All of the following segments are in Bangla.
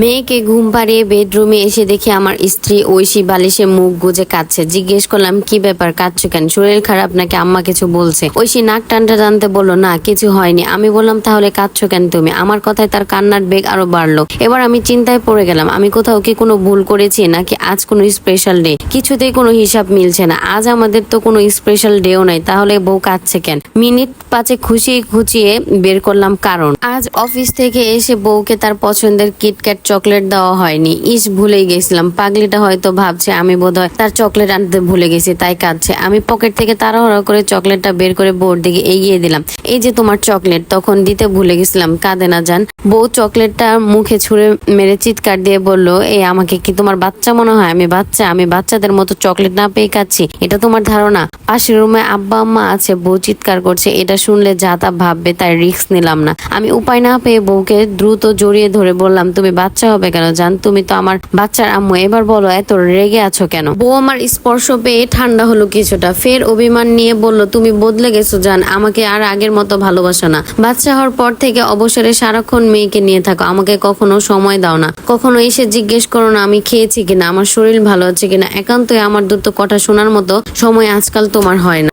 মেয়েকে ঘুম পাড়িয়ে বেডরুমে এসে দেখি আমার স্ত্রী ঐশী বালিশে মুখ গুজে কাচ্ছে জিজ্ঞেস করলাম, কি ব্যাপার? কাঁদছো কেন? শরীর খারাপ নাকি আম্মা কিছু বলছে? ঐশী নাক টানটা টানতে বলল, না, কিছু হয়নি। আমি বললাম, তাহলে কাঁদছো কেন তুমি? আমার কথায় তার কান্নার বেগ আরও বাড়লো। এবার আমি চিন্তায় পড়ে গেলাম, আমি কোথাও কি কোনো ভুল করেছি নাকি আজ কোনো স্পেশাল ডে কিছুতেই কোনো হিসাব মিলছে না। আজ আমাদের তো কোনো স্পেশাল ডেও নাই, তাহলে বউ কাঁদছে কেন? মিনিট পাঁচে খুশি খুঁচিয়ে বের করলাম কারণ। আজ অফিস থেকে এসে বউকে তার পছন্দের কিটক্যাট চকলেট দেওয়া হয়নি। ইস, ভুলেই গেছিলাম। পাগলিটা হয়তো ভাবছে, আমি বোধহয় তার চকলেট আনতে ভুলে গেছি, তাই কাঁদছে। আমি পকেট থেকে তাড়াহুড়া করে চকলেটটা বের করে বউর দিকে এগিয়ে দিলাম। এই যে তোমার চকলেট, তখন দিতে ভুলে গেছিলাম। কাঁদে না যান বউ চকলেটটা মুখে ছুঁড়ে মেরে চিৎকার দিয়ে বলল এই আমাকে কি তোমার বাচ্চা মনে হয়? আমি বাচ্চা, আমি বাচ্চাদের মতো চকলেট না পেয়ে কাচ্ছি এটা তোমার ধারণা? পাশের রুমে আব্বা আম্মা আছে, বউ চিৎকার করছে। এটা শুনলে যা তা ভাববে, তাই রিস্ক নিলাম না। আমি উপায় না পেয়ে বউকে দ্রুত জড়িয়ে ধরে বললাম, তুমি বাচ্চা হবে কেন? জান, তুমি তো আমার বাচ্চার আম্মু। এবার বলো, এত রেগে আছো কেন? বউ আমার স্পর্শ পেয়ে ঠান্ডা হলো কিছুটা। ফের অভিমান নিয়ে বলল, তুমি বদলে গেছো, জান। আমাকে আর আগের মতো ভালোবাসো না। বাচ্চা হওয়ার পর থেকে অবসরে সারাক্ষণ মেয়েকে নিয়ে থাকো। আমাকে কখনো সময় দাও না। কখনো এসে জিজ্ঞেস করো না, আমি খেয়েছি কিনা, আমার শরীর ভালো আছে কিনা। একান্তই আমার দুটো কথা শোনার মতো সময় আজকাল তোমার হয় না।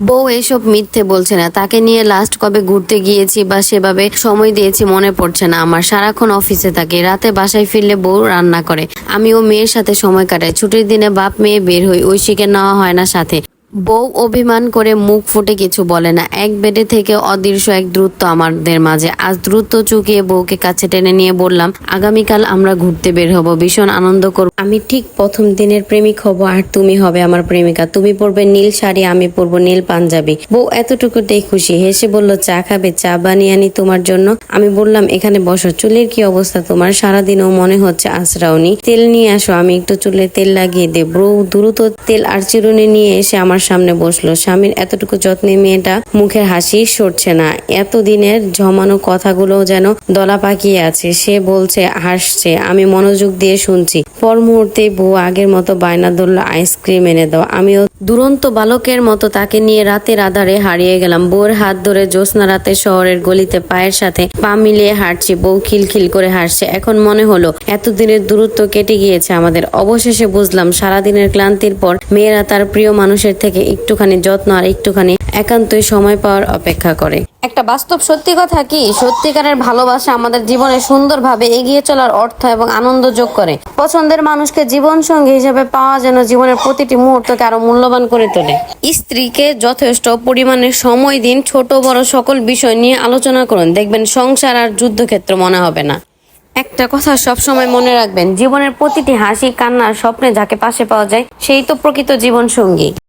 বউ এসব মিথ্যে বলছে না। তাকে নিয়ে লাস্ট কবে ঘুরতে গিয়েছি বা সেভাবে সময় দিয়েছি মনে পড়ছে না আমার। সারাক্ষণ অফিসে থাকে। রাতে বাসায় ফিরলে বউ রান্না করে। আমিও মেয়ের সাথে সময় কাটাই। ছুটির দিনে বাপ মেয়ে বের হই। ঐশীকে নেওয়া হয় না সাথে। বউ অভিমান করে মুখ ফুটে কিছু বলে না। এক বেডে থেকে অদৃশ্য এক দ্রুত আমাদের মাঝে। আজ দ্রুত চুকিয়ে বউকে কাছে টেনে নিয়ে বললাম, আগামীকাল আমরা ঘুরতে বের হব, ভীষণ আনন্দ করব। আমি ঠিক প্রথম দিনের প্রেমিক হব আর তুমি হবে আমার প্রেমিকা। তুমি পরবে নীল শাড়ি, আমি পরবো নীল পাঞ্জাবি। বউ এতটুকুতেই খুশি। হেসে বলল, চা খাবে? চা বানিয়ে আনি তোমার জন্য। আমি বললাম, এখানে বসো। চুলের কি অবস্থা তোমার? সারাদিনও মনে হচ্ছে আশ্রাওনি। তেল নিয়ে আসো। আমি একটু চুলে তেল লাগিয়ে দেব। দ্রুত তেল আর চিরুনি নিয়ে এসে আমার সামনে বসল। স্বামীর এতটুকু যত্নে মেয়েটা মুখের হাসি সরছে না। এতদিনের জমানো কথাগুলো যেন দলা পাকিয়ে আছে। সে বলছে, হাসছে, আমি মনোযোগ দিয়ে শুনছি। পর মুহূর্তে বউ আগের মতো বায়না ধরলো আইসক্রিম এনে দাও। আমিও দুরন্ত বালকের মতো তাকে নিয়ে রাতের আধারে হারিয়ে গেলাম। বউয়ের হাত ধরে জ্যোৎস্না রাতে শহরের গলিতে পায়ের সাথে পা মিলিয়ে হাঁটছি। বউ খিলখিল করে হাসছে। এখন মনে হলো, এতদিনের দূরত্ব কেটে গিয়েছে আমাদের। অবশেষে বুঝলাম, সারাদিনের ক্লান্তির পর মেয়েরা তার প্রিয় মানুষের থেকে একটুখানি যত্ন আর একটুখানি একান্তই সময় পাওয়ার অপেক্ষা করে। একটা বাস্তব সত্যি কথা কি? সত্যিকারের ভালোবাসা আমাদের জীবনে সুন্দরভাবে এগিয়ে চলার অর্থ এবং আনন্দ যোগ করে। পছন্দের মানুষকে জীবন সঙ্গী হিসেবে পাওয়া যেন জীবনের প্রতিটি মুহূর্তকে আরও মূল্যবান করে তোলে। স্ত্রীকে যথেষ্ট পরিমাণে সময় দিন ছোট বড় সকল বিষয় নিয়ে আলোচনা করুন। দেখবেন সংসার আর যুদ্ধক্ষেত্র মনে হবে না। একটা কথা সব সময় মনে রাখবেন, জীবনের প্রতিটি হাসি কান্না স্বপ্নে যাকে পাশে পাওয়া যায়, সেই তো প্রকৃত জীবন সঙ্গী